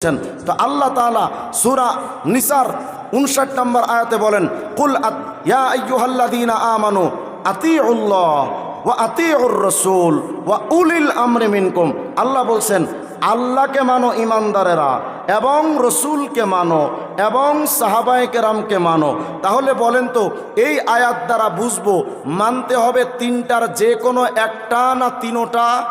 তো আল্লাহ তাআলা সূরা নিসার 59 নম্বর আয়াতে বলেন, কুল আত- আইয়ুহাল্লাযীনা আমানু আতিউল্লাহ ওয়া আতিউর রাসূল ওয়া উলিল আমরি মিনকুম। আল্লাহ বলছেন, আল্লাহকে মানো ইমানদারেরা এবং রসুলকে মানো এবং সাহাবায়ে কেরামকে মানো। তাহলে বলেন তো, এই আয়াত দ্বারা বুঝব মানতে হবে তিনটার যে কোনো একটা না তিনোটা?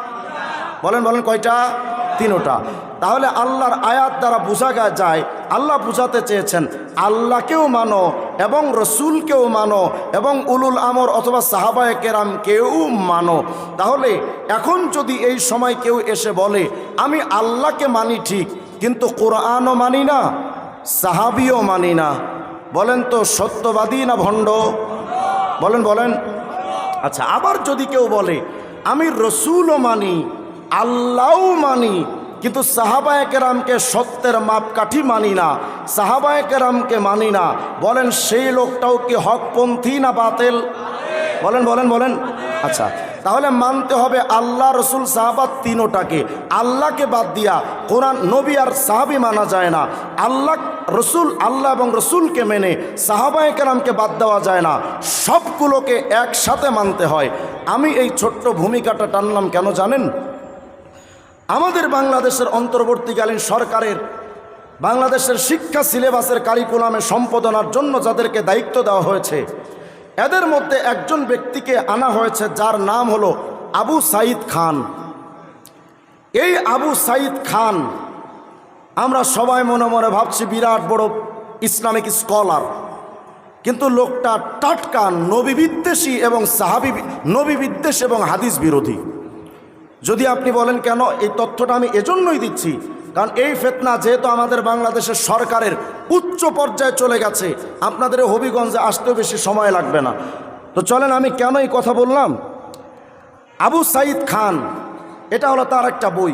বলেন বলেন কয়টা? তিনোটা। তাহলে আল্লাহর আয়াত দ্বারা বোঝা যায়, আল্লাহ বুঝাতে চেয়েছেন, আল্লাহকেও মানো এবং রসুলকেও মানো এবং উলুল আমর অথবা সাহাবায় কেরাম কেউ মানো। তাহলে এখন যদি এই সময় কেউ এসে বলে, আমি আল্লাহকে মানি ঠিক, কিন্তু কোরআনও মানি না, সাহাবিও মানি না। বলেন তো, সত্যবাদী না ভণ্ড? বলেন বলেন। আচ্ছা আবার যদি কেউ বলে, আমি রসুলও মানি, আল্লাহও মানি কিন্তু সাহাবায়ে কেরামকে সত্যের মাপকাঠি মানি না। সাহাবায়ে কেরামকে মানি না। বলেন, সেই লোকটাও কি হকপন্থী না বাতেল? বলেন বলেন বলেন। আচ্ছা তাহলে মানতে হবে আল্লাহ, রসুল সাহাবাত তিনোটাকে। আল্লাহকে বাদ দিয়া কোরআন, নবী আর সাহাবি মানা যায় না। আল্লাহ, রসুল, আল্লাহ এবং রসুলকে মেনে সাহাবায়ে কেরামকে বাদ দেওয়া যায় না। সবগুলোকে একসাথে মানতে হয়। আমি এই ছোট্ট ভূমিকাটা টানলাম কেন জানেন? আমাদের বাংলাদেশের অন্তর্বর্তীকালীন সরকারের, বাংলাদেশের শিক্ষা সিলেবাসের কারিকুলামে সম্পাদনার জন্য যাদেরকে দায়িত্ব দেওয়া হয়েছে, এদের মধ্যে একজন ব্যক্তিকে আনা হয়েছে যার নাম হলো আবু সাইদ খান। এই আবু সাইদ খান, আমরা সবাই মনে মনে ভাবছি বিরাট বড় ইসলামিক স্কলার। কিন্তু লোকটা টাটকা নবী বিদ্বেষী এবং সাহাবি নবী বিদ্বেষ এবং হাদিস বিরোধী। যদি আপনি বলেন, কেন এই তথ্যটা আমি এজন্যই দিচ্ছি? কারণ এই ফেতনা যেহেতু আমাদের বাংলাদেশের সরকারের উচ্চ পর্যায়ে চলে গেছে, আপনাদের হবিগঞ্জে আসতেও বেশি সময় লাগবে না। তো চলেন, আমি কেন এই কথা বললাম? আবু সাইদ খান, এটা হলো তার একটা বই।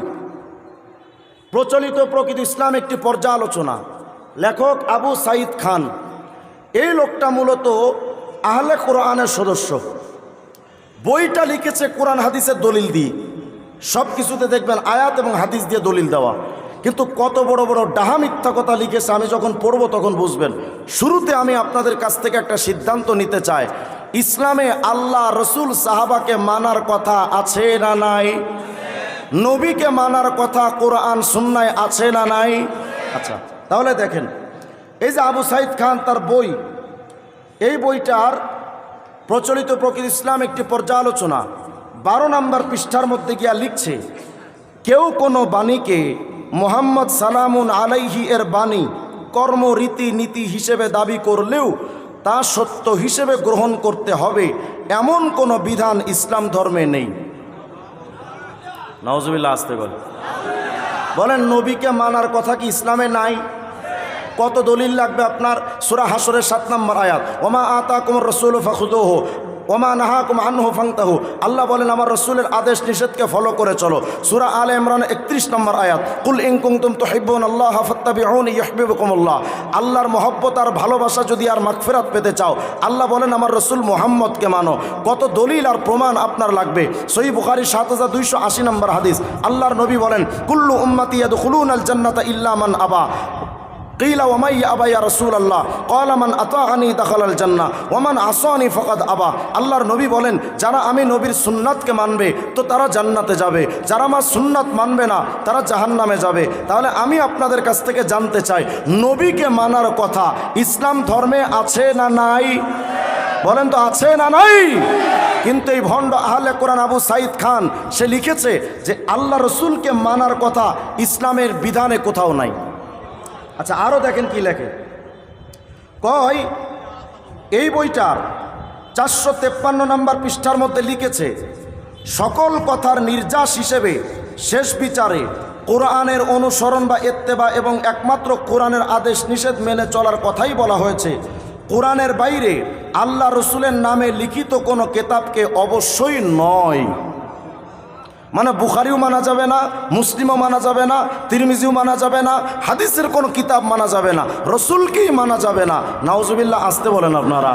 প্রচলিত প্রকৃত ইসলাম একটি পর্যালোচনা। লেখক আবু সাইদ খান, এই লোকটা মূলত আহলে কোরআনের সদস্য। বইটা লিখেছে কোরআন হাদিসের দলিল দিয়ে। সব কিছুতে দেখবেন আয়াত এবং হাদিস দিয়ে দলিল দেওয়া। কিন্তু কত বড় বড় ডাহা মিথ্যা কথা লিখেছে, আমি যখন পড়ব তখন বুঝবেন। শুরুতে আমি আপনাদের কাছ থেকে একটা সিদ্ধান্ত নিতে চাই, ইসলামে আল্লাহ রসুল সাহাবাকে মানার কথা আছে না নাই? নবীকে মানার কথা কোরআন সুন্নায় আছে না নাই? আচ্ছা তাহলে দেখেন, এই যে আবু সাইদ খান তার বই, এই বইটার প্রচলিত প্রকৃতি ইসলাম একটি পর্যালোচনা। বারো নম্বর পৃষ্ঠার মধ্যে গিয়া লিখছে, কেউ কোনো বাণীকে মোহাম্মদ সালামুন আলাইহি এর বাণী কর্ম, রীতি, নীতি হিসেবে দাবি করলেও তা সত্য হিসেবে গ্রহণ করতে হবে এমন কোনো বিধান ইসলাম ধর্মে নেই। নওয়াজবিল্লা আসতে বলে। বলেন, নবীকে মানার কথা কি ইসলামে নাই? কত দলিল লাগবে আপনার? সুরা হাসরের সাত নম্বর আয়াত, ওমা আতা কুমর রসুল ফাখুদোহ ওমা নাহা কুম আনহু ফাংতাহু আল্লাহ বলেন, আমার রসুলের আদেশ নিষেধকে ফলো করে চলো। সুরা আল ইমরান একত্রিশ নম্বর আয়াত। কুল ইংকুং তুম তো হিব্বন আল্লাহ হাফত্তাবিউন ইহবিবকুমুল্লাহ আল্লাহর মহব্বত আর ভালোবাসা যদি আর মাগফিরাত পেতে চাও, আল্লাহ বলেন, আমার রসুল মোহাম্মদকে মানো। কত দলিল আর প্রমাণ আপনার লাগবে। সই বুখারি সাত হাজার দুইশো আশি নম্বর হাদিস। আল্লাহর নবী বলেন, কুল্লু উম্মাতি ইয়াদখুলুন আল জান্নাতা ইল্লা মান আবা। কিলা ওমাই আবাইয়া রসুল আল্লাহ কলামান আতাহানি দাখালাল জান্না ওমান আসানি ফকাত আবা। আল্লাহর নবী বলেন, যারা আমি নবীর সুন্নাতকে মানবে, তো তারা জান্নাতে যাবে। যারা আমার সুন্নাত মানবে না, তারা জাহান্নামে যাবে। তাহলে আমি আপনাদের কাছ থেকে জানতে চাই, নবীকে মানার কথা ইসলাম ধর্মে আছে না নাই? বলেন তো আছে না নাই? কিন্তু এই ভণ্ড আহলে কোরআন আবু সাইদ খান, সে লিখেছে যে, আল্লাহ রসুলকে মানার কথা ইসলামের বিধানে কোথাও নাই। আচ্ছা আরও দেখেন কি লেখে। কয়, এই বইটার চারশো তেপ্পান্ন নম্বর পৃষ্ঠার মধ্যে লিখেছে, সকল কথার নির্যাস হিসেবে শেষ বিচারে কোরআনের অনুসরণ বা এত্তেবা এবং একমাত্র কোরআনের আদেশ নিষেধ মেনে চলার কথাই বলা হয়েছে। কোরআনের বাইরে আল্লাহ রসুলের নামে লিখিত কোনো কেতাবকে অবশ্যই নয়। মানে বুখারিও মানা যাবে না, মুসলিমও মানা যাবে না, তিরমিজিও মানা যাবে না, হাদিসের কোনো কিতাব মানা যাবে না, রসুলকেই মানা যাবে না। নাউজুবিল্লাহ, আসতে বলেন আপনারা।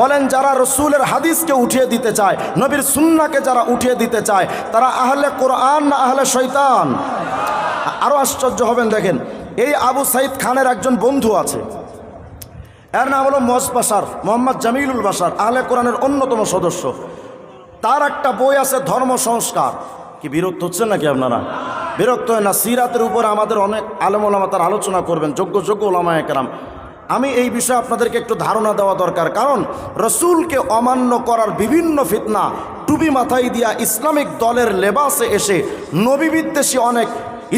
বলেন, যারা রসুলের হাদিসকে উঠিয়ে দিতে চায়, নবীর সুন্নাকে যারা উঠিয়ে দিতে চায়, তারা আহলে কোরআন না আহলে শৈতান আরও আশ্চর্য হবেন, দেখেন, এই আবু সাইদ খানের একজন বন্ধু আছে। এর নাম হলো মজ বাসার, মোহাম্মদ জামিলুল বাসার, আহলে কোরআনের অন্যতম সদস্য। তার একটা বই আছে ধর্ম সংস্কার। কি বিরক্ত হচ্ছেন নাকি আপনারা? বিরক্ত হয় না, সিরাতের উপরে আমাদের অনেক আলেম ওলামা তার আলোচনা করবেন, যোগ্য যোগ্য ওলামা একরাম। আমি এই বিষয়ে আপনাদেরকে একটু ধারণা দেওয়া দরকার, কারণ রসুলকে অমান্য করার বিভিন্ন ফিতনা টুপি মাথায় দিয়া ইসলামিক দলের লেবাসে এসে নবী বিদ্বেষী অনেক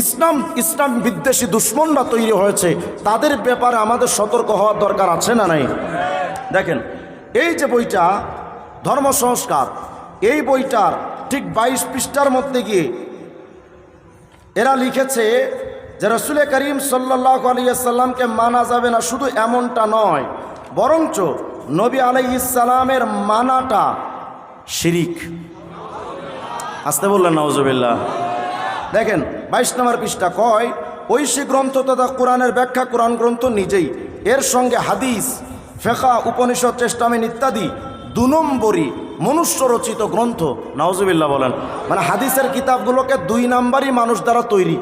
ইসলাম ইসলাম বিদ্বেষী দুশ্মনরা তৈরি হয়েছে, তাদের ব্যাপারে আমাদের সতর্ক হওয়ার দরকার আছে না নাই? দেখেন, এই যে বইটা, ধর্ম সংস্কার এই বইটার ঠিক বাইশ পৃষ্ঠার মধ্যে গিয়ে এরা লিখেছে যে রসুল করিম সাল্লাহ আলিয়াল্লামকে মানা যাবে না, শুধু এমনটা নয়, বরঞ্চ নবী আলাই ইসালামের মানাটা শিরিক। আসতে বললেন নওজবিল্লা দেখেন, বাইশ নম্বর পৃষ্ঠা কয় ঐশী গ্রন্থ তথা কোরআনের ব্যাখ্যা, কোরআন গ্রন্থ নিজেই। এর সঙ্গে হাদিস ফেকা উপনিষদ চেষ্টামিন ইত্যাদি দু নম্বরই মনুষ্য রচিত গ্রন্থ নওয়াজ বলেন। মানে হাদিসের কিতাবগুলোকে দুই নাম্বারই মানুষ দ্বারা তৈরি।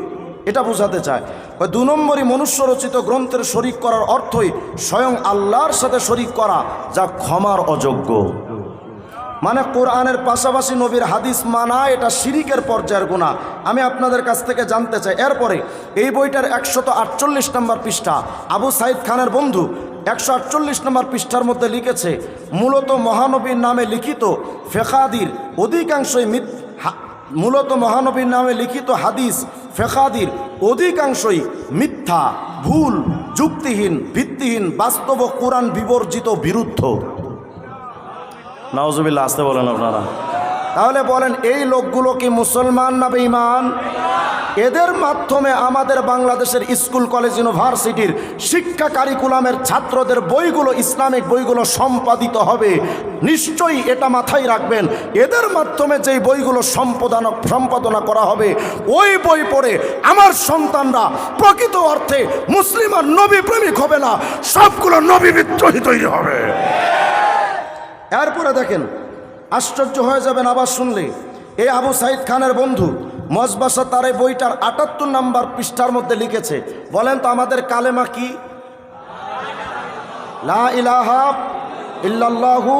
এটা বোঝাতে চায়। ওই দু নম্বরই মনুষ্য রচিত গ্রন্থের শরিক করার অর্থই স্বয়ং আল্লাহর সাথে শরিক করা, যা ক্ষমার অযোগ্য। মানে কোরআনের পাশাপাশি নবীর হাদিস মানা এটা শিরিকের পর্যায়ের গুণা আমি আপনাদের কাছ থেকে জানতে চাই, এরপরে এই বইটার একশত আটচল্লিশ নম্বর পৃষ্ঠা, আবু সাইদ খানের বন্ধু একশো আটচল্লিশ নম্বর পৃষ্ঠার মধ্যে লিখেছে, মূলত মহানবীর নামে লিখিত ফেকাদির, অধিকাংশই মিথ মূলত মহানবীর নামে লিখিত হাদিস ফেকাদির, অধিকাংশই মিথ্যা, ভুল, যুক্তিহীন, ভিত্তিহীন, বাস্তব কোরআন বিবর্জিত বিরুদ্ধ। নাওজুবিল্লা আসতে বলেন আপনারা। তাহলে বলেন, এই লোকগুলো কি মুসলমান না বেঈমান? এদের মাধ্যমে আমাদের বাংলাদেশের স্কুল, কলেজ, ইউনিভার্সিটির শিক্ষা কারিকুলামের ছাত্রদের বইগুলো, ইসলামিক বইগুলো সম্পাদিত হবে। নিশ্চয়ই এটা মাথায় রাখবেন, এদের মাধ্যমে যেই বইগুলো সম্পাদনা সম্পাদনা করা হবে, ওই বই পড়ে আমার সন্তানরা প্রকৃত অর্থে মুসলিম আর নবী প্রেমিক হবে না, সবগুলো নবী বিদ্রোহী তৈরি হবে। এরপরে দেখেন, আশ্চর্য হয়ে যাবেন আবার শুনলে। এই আবু সাইদ খানের বন্ধু মজবাসা তার এই বইটার আটাত্তর নাম্বার পৃষ্ঠার মধ্যে লিখেছে, বলেন তো আমাদের কালেমা কি? লা ইলাহা ইল্লাল্লাহু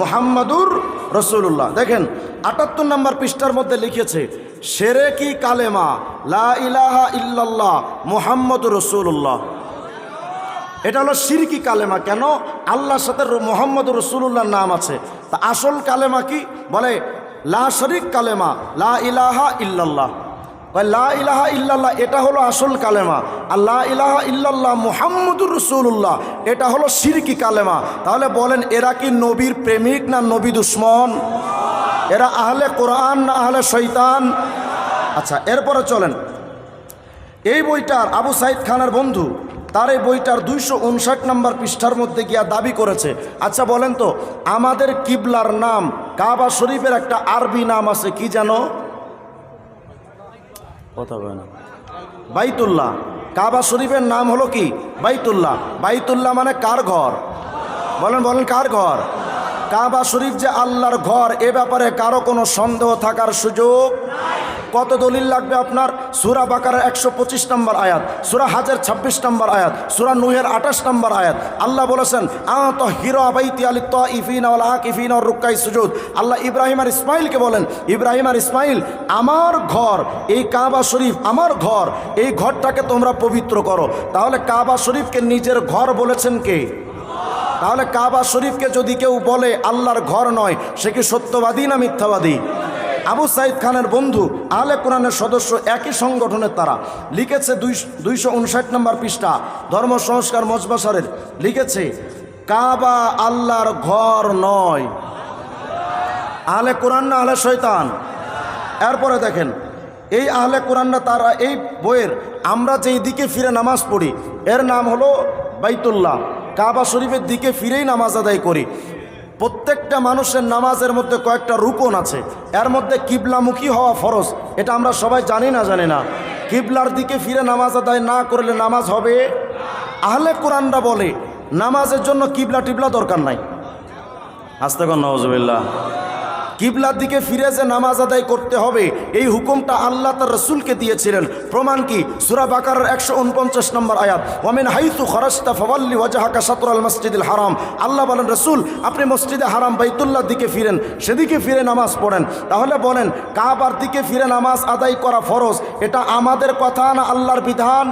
মুহাম্মাদুর রসুল্লাহ দেখেন, আটাত্তর নাম্বার পৃষ্ঠার মধ্যে লিখেছে, সেরে কি কালেমা? লা ইলাহা ইল্লাল্লাহ মুহাম্মদুর রসুল্লাহ এটা হলো সিরকি কালেমা। কেন? আল্লাহর সাথে মোহাম্মদ রসুল্লাহর নাম আছে। তা আসল কালেমা কি? বলে, লা শরিক কালেমা, লা ইলাহা ইল্লাল্লাহ। লা ইলাহা ইল্লাল্লাহ, এটা হলো আসল কালেমা। আর লা ইলাহা ইল্লাল্লাহ মুহাম্মদুর রসুল্লাহ এটা হলো সিরকি কালেমা। তাহলে বলেন, এরা কি নবীর প্রেমিক না নবী দুশ্মন? এরা আহলে কোরআন না আহলে শৈতান আচ্ছা এরপরে চলেন। এই বইটার আবু সাইদ খানের বন্ধু তার এই বইটার দুইশো উনষাট নম্বর পৃষ্ঠার মধ্যে গিয়া দাবি করেছে। আচ্ছা বলেন তো, আমাদের কিবলার নাম কাবা শরীফের একটা আরবি নাম আছে, কি যেন কথা বলে না। বাইতুল্লাহ। কাবা শরীফের নাম হলো কি? বাইতুল্লাহ। বাইতুল্লাহ মানে কার ঘর? বলেন বলেন, কার ঘর? কাবা শরীফ যে আল্লাহর ঘর, এ ব্যাপারে কারও কোনো সন্দেহ থাকার সুযোগ কত দলিল লাগবে আপনার? সুরা বাকার একশো পঁচিশ নম্বর আয়াত, সুরা হাজের ছাব্বিশ নম্বর আয়াত, সুরা নুহের আঠাশ নম্বর আয়াত। আল্লাহ বলেছেন, আত হিরো আবাইতি আলি ত ইফিন ইফিন আর সুজুদ। আল্লাহ ইব্রাহিম আর ইসমাইলকে বলেন, ইব্রাহিম আর ইসমাইল আমার ঘর, এই কাবা শরীফ আমার ঘর, এই ঘরটাকে তোমরা পবিত্র করো। তাহলে কাবা শরীফকে নিজের ঘর বলেছেন কে? তাহলে কাবা শরীফকে যদি কেউ বলে, আল্লাহর ঘর নয়, সে কি সত্যবাদী না মিথ্যাবাদী? আবু সাইদ খানের বন্ধু আলে কোরআনের সদস্য একই সংগঠনের তারা। লিখেছে দুই দুইশো উনষাট নম্বর পৃষ্ঠা, ধর্ম সংস্কার মজবাসারের। লিখেছে, কাবা আল্লাহর ঘর নয়। আহলে কোরআন না আহলে শৈতান এরপরে দেখেন, এই আহলে কোরআনরা তারা এই বইয়ের, আমরা যেই দিকে ফিরে নামাজ পড়ি, এর নাম হলো বাইতুল্লাহ। কাবা শরীফের দিকে ফিরেই নামাজ আদায় করি। প্রত্যেকটা মানুষের নামাজের মধ্যে কয়েকটা রুকন আছে। এর মধ্যে কিবলামুখী হওয়া ফরজ। এটা আমরা সবাই জানি না জানি না। কিবলার দিকে ফিরে নামাজ আদায় না করলে নামাজ হবে? আহলে কোরআনরা বলে, নামাজের জন্য কিবলা টিবলা দরকার নাই। আস্তে কর নওয়াজবিল্লা কিবলার দিকে ফিরে যে নামাজ আদায় করতে হবে, এই হুকুমটা আল্লাহ তার রসুলকে দিয়েছিলেন। প্রমাণ কি? সুরা বাকার একশো উনপঞ্চাশ নম্বর আয়াত। ওমেন হাইতু খরস্তা ফওয়াল্লি ওয়াজাহাকা সাতুর আল মসজিদুল হারাম। আল্লাহ বলেন, রসুল, আপনি মসজিদে হারাম বাইতুল্লার দিকে ফিরেন, সেদিকে ফিরে নামাজ পড়েন। তাহলে বলেন, কাবার দিকে ফিরে নামাজ আদায় করা ফরজ, এটা আমাদের কথা না আল্লাহর বিধান?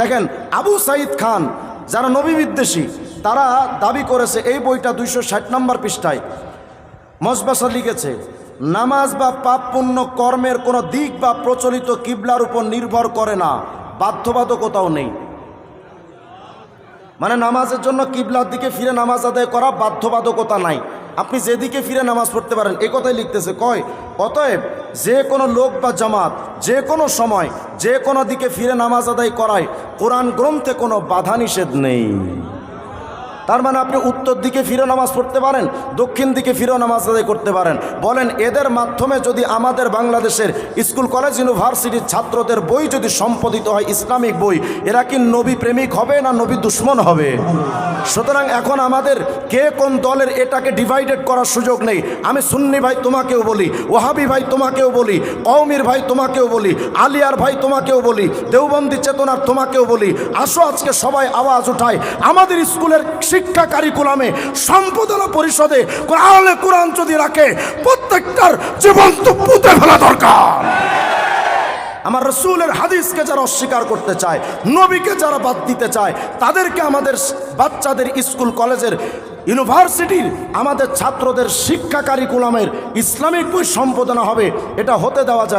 দেখেন, আবু সাইদ খান, যারা নবী বিদ্বেষী, তারা দাবি করেছে, এই বইটা দুইশো ষাট নম্বর পৃষ্ঠায়। মসবাসা লিখেছে, নামাজ বা পাপ পুণ্য কর্মের কোনো দিক বা প্রচলিত কিবলার উপর নির্ভর করে না, বাধ্যবাধকতাও নেই। মানে নামাজের জন্য কিবলার দিকে ফিরে নামাজ আদায় করা বাধ্যবাধকতা নাই। আপনি যেদিকে ফিরে নামাজ পড়তে পারেন এই কথাই লিখতেছে, কয়, অতএব যে কোনো লোক বা জামাত, যে কোনো সময়, যে কোনো দিকে ফিরে নামাজ আদায় করায় কোরআন গ্রন্থে কোনো বাধা নিষেধ নেই। তার মানে আপনি উত্তর দিকে ফিরে নামাজ পড়তে পারেন, দক্ষিণ দিকে ফিরেও নামাজ আদায় করতে পারেন। বলেন, এদের মাধ্যমে যদি আমাদের বাংলাদেশের স্কুল, কলেজ, ইউনিভার্সিটির ছাত্রদের বই যদি সম্পাদিত হয়, ইসলামিক বই, এরা কি নবী প্রেমিক হবে না নবী দুশ্মন হবে? সুতরাং এখন আমাদের কে কোন দলের এটাকে ডিভাইডেড করার সুযোগ নেই। আমি সুন্নি ভাই তোমাকেও বলি ওহাবি ভাই তোমাকেও বলি কৌমির ভাই তোমাকেও বলি, আলিয়ার ভাই তোমাকেও বলি, দেওবন্দি চেতনার তোমাকেও বলি। আসো আজকে সবাই আওয়াজ উঠায়। আমাদের স্কুলের শিক্ষা কারিকুলামে সম্পাদনা পরিষদে কোরআনে কোরআন যদি রাখে, প্রত্যেকটার জীবন্ত পুঁতে ফেলা দরকার। আমার রসুলের হাদিসকে যারা অস্বীকার করতে চায়, নবীকে যারা বাদ দিতে চায়, তাদেরকে আমাদের বাচ্চাদের স্কুল, কলেজের ইউনিভার্সিটির আমাদের ছাত্রদের শিক্ষা কারিকুলামের ইসলামিক বই সম্পাদনা হবে, এটা হতে দেওয়া যায়।